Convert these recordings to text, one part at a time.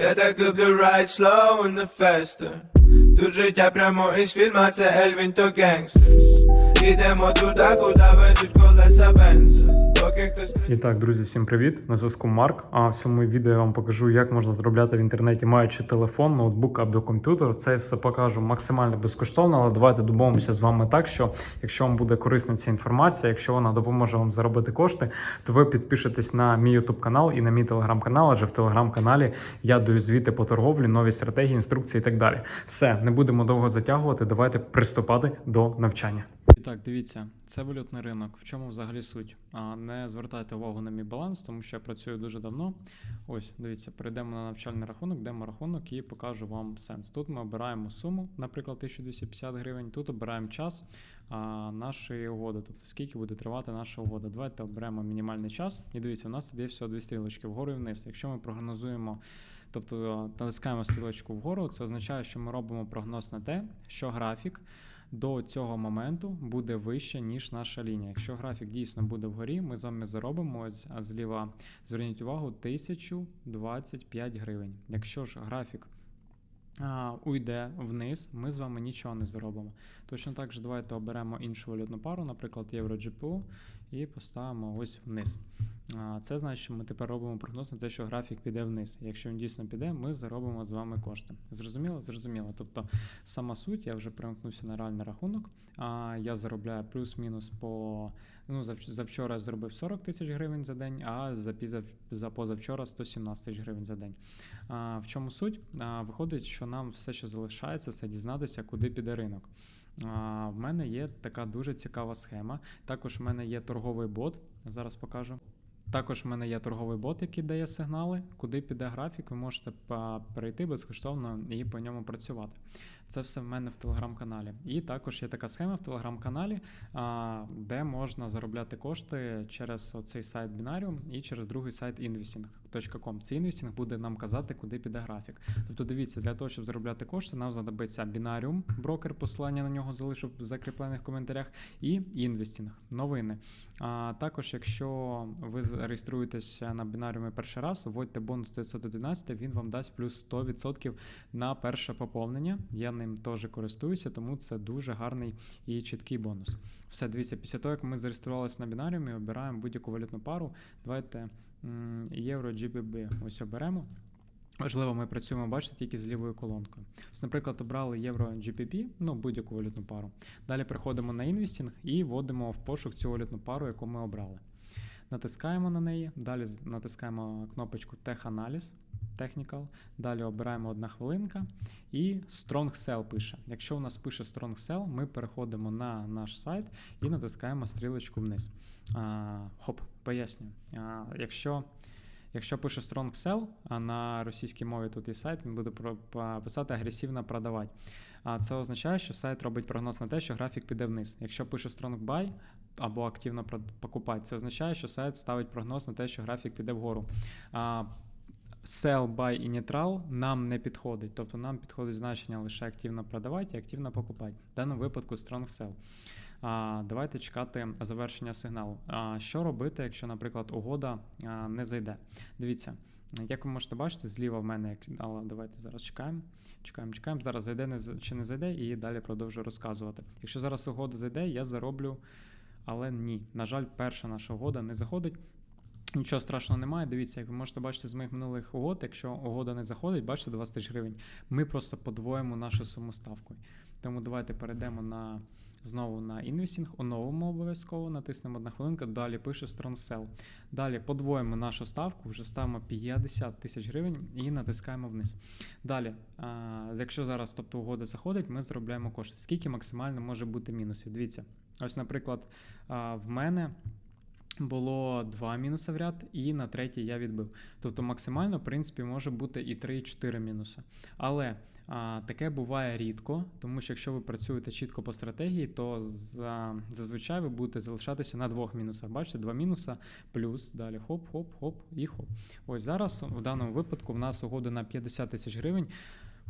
Я так люблю ride slow and the faster Тут життя прямо із фільма, це Ельвін то гангстер Ідемо туди, куди везуть колеса бензу І так, друзі, всім привіт! На зв'язку Марк. А в цьому відео я вам покажу, як можна заробляти в інтернеті, маючи телефон, ноутбук або комп'ютер. Це все покажу максимально безкоштовно, але давайте домовимося з вами так, що якщо вам буде корисна ця інформація, якщо вона допоможе вам заробити кошти, то ви підпишетесь на мій YouTube канал і на мій телеграм-канал, адже в телеграм-каналі я даю звіти по торговлі, нові стратегії, інструкції і так далі. Все, не будемо довго затягувати. Давайте приступати до навчання. Так, дивіться, це валютний ринок. В чому взагалі суть? Не звертайте увагу на мій баланс, тому що я працюю дуже давно. Ось, дивіться, перейдемо на навчальний рахунок, демо-рахунок і покажу вам сенс. Тут ми обираємо суму, наприклад, 1250 гривень. Тут обираємо час нашої угоди, тобто скільки буде тривати наша угода. Давайте оберемо мінімальний час. І дивіться, у нас тут є всього дві стрілочки вгору і вниз. Якщо ми прогнозуємо. Тобто натискаємо стрілочку вгору, це означає, що ми робимо прогноз на те, що графік до цього моменту буде вище, ніж наша лінія. Якщо графік дійсно буде вгорі, ми з вами заробимо ось зліва. Зверніть увагу, 1025 гривень. Якщо ж графік уйде вниз, ми з вами нічого не заробимо. Точно так же давайте оберемо іншу валютну пару, наприклад, євро GPU, і поставимо ось вниз. Це значить, що ми тепер робимо прогноз на те, що графік піде вниз. Якщо він дійсно піде, ми заробимо з вами кошти. Зрозуміло? Зрозуміло. Тобто сама суть, я вже перемкнувся на реальний рахунок. А я заробляю плюс-мінус по ну, завчора я зробив 40 тисяч гривень за день, а за, за позавчора 117 тисяч гривень за день. А, в чому суть? А, виходить, що нам все, що залишається, це дізнатися, куди піде ринок. А, в мене є така дуже цікава схема. Також в мене є торговий бот. Зараз покажу. Також в мене є торговий бот, який дає сигнали, куди піде графік. Ви можете перейти безкоштовно і по ньому працювати. Це все в мене в телеграм-каналі. І також є така схема в телеграм-каналі, де можна заробляти кошти через оцей сайт Binarium і через другий сайт investing.com. Цей інвестінг буде нам казати, куди піде графік. Тобто, дивіться, для того, щоб заробляти кошти, нам знадобиться Binarium, брокер, посилання на нього залишу в закріплених коментарях, і інвестінг, новини. А також, якщо ви реєструєтесь на бінаріумі перший раз, вводьте бонус 911, він вам дасть плюс 100% на перше поповнення. Я ним теж користуюся, тому це дуже гарний і чіткий бонус. Все, дивіться, після того, як ми зареєструвалися на бінаріумі, обираємо будь-яку валютну пару. Давайте євро GBP ось оберемо. Важливо, ми працюємо, бачите, тільки з лівою колонкою. Ось, наприклад, обрали євро GPP, ну будь-яку валютну пару. Далі переходимо на інвестінг і вводимо в пошук цю валютну пару, яку ми обрали. Натискаємо на неї, далі натискаємо кнопочку Теханаліз, Technical, далі обираємо одна хвилинка і Strong Sell пише. Якщо у нас пише Strong Sell, ми переходимо на наш сайт і натискаємо стрілочку вниз. А, хоп, пояснюю. А, якщо Якщо пише Strong Sell, а на російській мові тут є сайт, він буде писати агресивно продавати. А це означає, що сайт робить прогноз на те, що графік піде вниз. Якщо пише Strong Buy або активно покупати, це означає, що сайт ставить прогноз на те, що графік піде вгору. А, Sell, buy і neutral нам не підходить. Тобто нам підходить значення лише активно продавати і активно покупати. В даному випадку strong sell. А, давайте чекати завершення сигналу. А, що робити, якщо, наприклад, угода не зайде? Дивіться, як ви можете бачити, зліва в мене, але давайте зараз чекаємо. Чекаємо, чекаємо. Зараз зайде не чи не зайде, і далі продовжую розказувати. Якщо зараз угода зайде, я зароблю, але ні. На жаль, перша наша угода не заходить. Нічого страшного немає. Дивіться, як ви можете бачити з моїх минулих угод, якщо угода не заходить, бачите 20 тисяч гривень. Ми просто подвоїмо нашу суму ставкою. Тому давайте перейдемо на знову на інвестінг, оновимо обов'язково, натиснемо одна хвилинка, далі пише Strong Sell. Далі подвоїмо нашу ставку, вже ставимо 50 тисяч гривень і натискаємо вниз. Далі, а, якщо зараз тобто угода заходить, ми заробляємо кошти. Скільки максимально може бути мінусів? Дивіться, ось, наприклад, а, в мене було два мінуси в ряд, і на третій я відбив. Тобто максимально, в принципі, може бути і 3, і 4 мінуси. Але а, таке буває рідко, тому що якщо ви працюєте чітко по стратегії, то за, зазвичай ви будете залишатися на двох мінусах. Бачите, два мінуса плюс далі хоп-хоп-хоп і хоп. Ось зараз в даному випадку в нас угода на 50 тисяч гривень.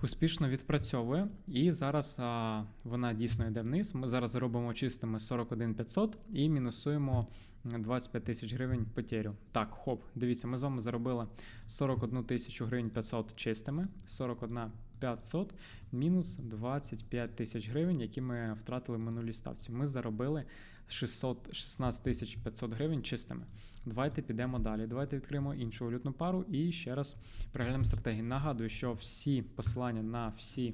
Успішно відпрацьовує. І зараз а, вона дійсно йде вниз. Ми зараз робимо чистими 41 500 і мінусуємо 25 тисяч гривень потерю. Так, хоп, дивіться, ми з вами заробили 41 тисячу гривень 500 чистими, 41 500 мінус 25 тисяч гривень, які ми втратили в минулій ставці. Ми заробили 616 тисяч 500 гривень чистими. Давайте підемо далі. Давайте відкриємо іншу валютну пару і ще раз переглянемо стратегії. Нагадую, що всі посилання на всі.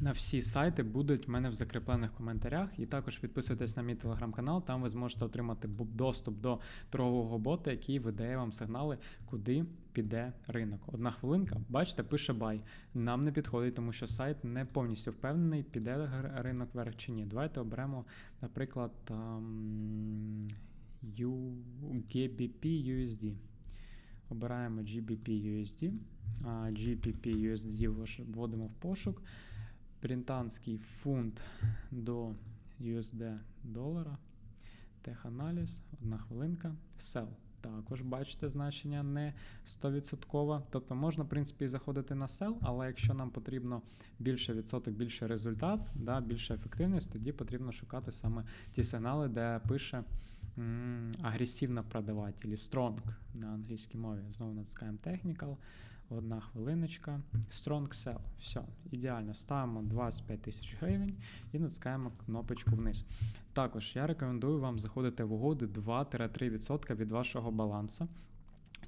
На всі сайти будуть в мене в закріплених коментарях. І також підписуйтесь на мій телеграм-канал, там ви зможете отримати доступ до торгового бота, який видає вам сигнали, куди піде ринок. Одна хвилинка, бачите, пише бай. Нам не підходить, тому що сайт не повністю впевнений, піде ринок вверх чи ні. Давайте оберемо, наприклад, GBP USD. Обираємо GBP USD. GBP USD вводимо в пошук. Британський фунт до USD долара. Теханаліз, одна хвилинка. Sell. Також бачите значення не 100%. Тобто можна, в принципі, заходити на sell, але якщо нам потрібно більше відсоток, більше результат, да, більше ефективність, тоді потрібно шукати саме ті сигнали, де пише агресивно продавати, або strong на англійській мові. Знову натискаємо technical. Одна хвилиночка. Strong sell. Все, ідеально. Ставимо 25 тисяч гривень і натискаємо кнопочку вниз. Також я рекомендую вам заходити в угоди 2-3% від вашого балансу.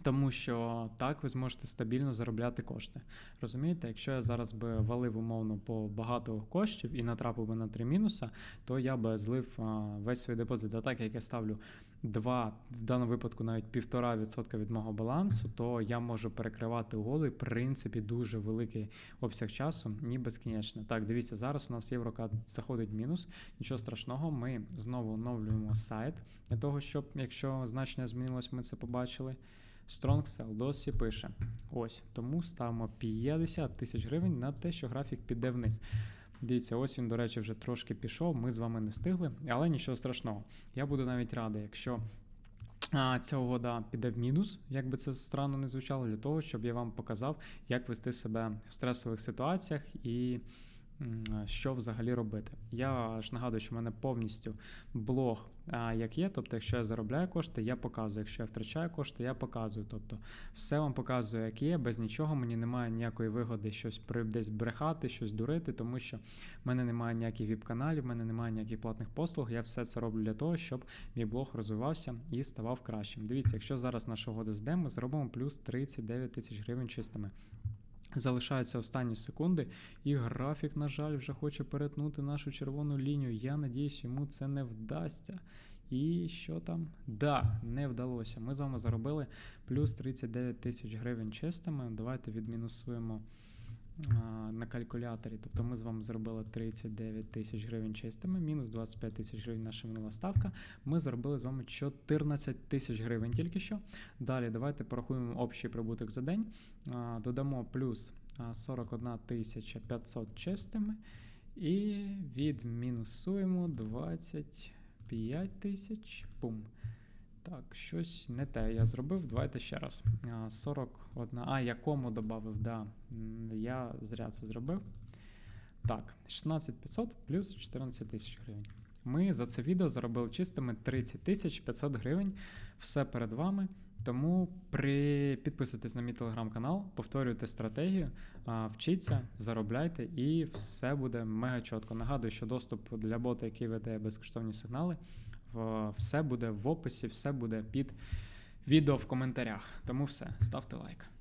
Тому що так ви зможете стабільно заробляти кошти. Розумієте, якщо я зараз би валив умовно по багато коштів і натрапив би на три мінуса, то я би злив весь свій депозит. А так як я ставлю 2, в даному випадку навіть 1,5% від мого балансу, то я можу перекривати угоду і в принципі дуже великий обсяг часу, ні безкінечно. Так, дивіться, зараз у нас єврокад заходить мінус. Нічого страшного, ми знову оновлюємо сайт для того, щоб якщо значення змінилось, ми це побачили. Strong Sell досі пише. Ось, тому ставимо 50 тисяч гривень на те, що графік піде вниз. Дивіться, ось він, до речі, вже трошки пішов. Ми з вами не встигли, але нічого страшного. Я буду навіть радий, якщо а, ця угода піде в мінус, як би це странно не звучало, для того, щоб я вам показав, як вести себе в стресових ситуаціях і що взагалі робити. Я ж нагадую, що в мене повністю блог як є. Тобто, якщо я заробляю кошти, я показую. Якщо я втрачаю кошти, я показую. Тобто, все вам показую, як є, без нічого мені немає ніякої вигоди щось десь брехати, щось дурити, тому що в мене немає ніяких віп-каналів, в мене немає ніяких платних послуг. Я все це роблю для того, щоб мій блог розвивався і ставав кращим. Дивіться, якщо зараз наша угода зде, ми зробимо плюс 39 тисяч гривень чистими. Залишаються останні секунди, і графік, на жаль, вже хоче перетнути нашу червону лінію. Я надіюсь, йому це не вдасться. І що там? Да, не вдалося. Ми з вами заробили плюс 39 тисяч гривень чистими. Давайте відмінусуємо на калькуляторі. Тобто ми з вами зробили 39 тисяч гривень чистими, мінус 25 тисяч гривень наша минула ставка. Ми заробили з вами 14 тисяч гривень тільки що. Далі давайте порахуємо общий прибуток за день. Додамо плюс 41 тисяча 500 чистими. І відмінусуємо 25 тисяч. Пум. Так, щось не те я зробив. Давайте ще раз. 41. А, я кому додав, да. Я зря це зробив. Так, 16500 плюс 14 тисяч гривень. Ми за це відео заробили чистими 30 тисяч 500 гривень. Все перед вами. Тому при... підписуйтесь на мій телеграм-канал, повторюйте стратегію, вчіться, заробляйте, і все буде мега чітко. Нагадую, що доступ для бота, який веде безкоштовні сигнали, все буде в описі, все буде під відео в коментарях. Тому все, ставте лайк.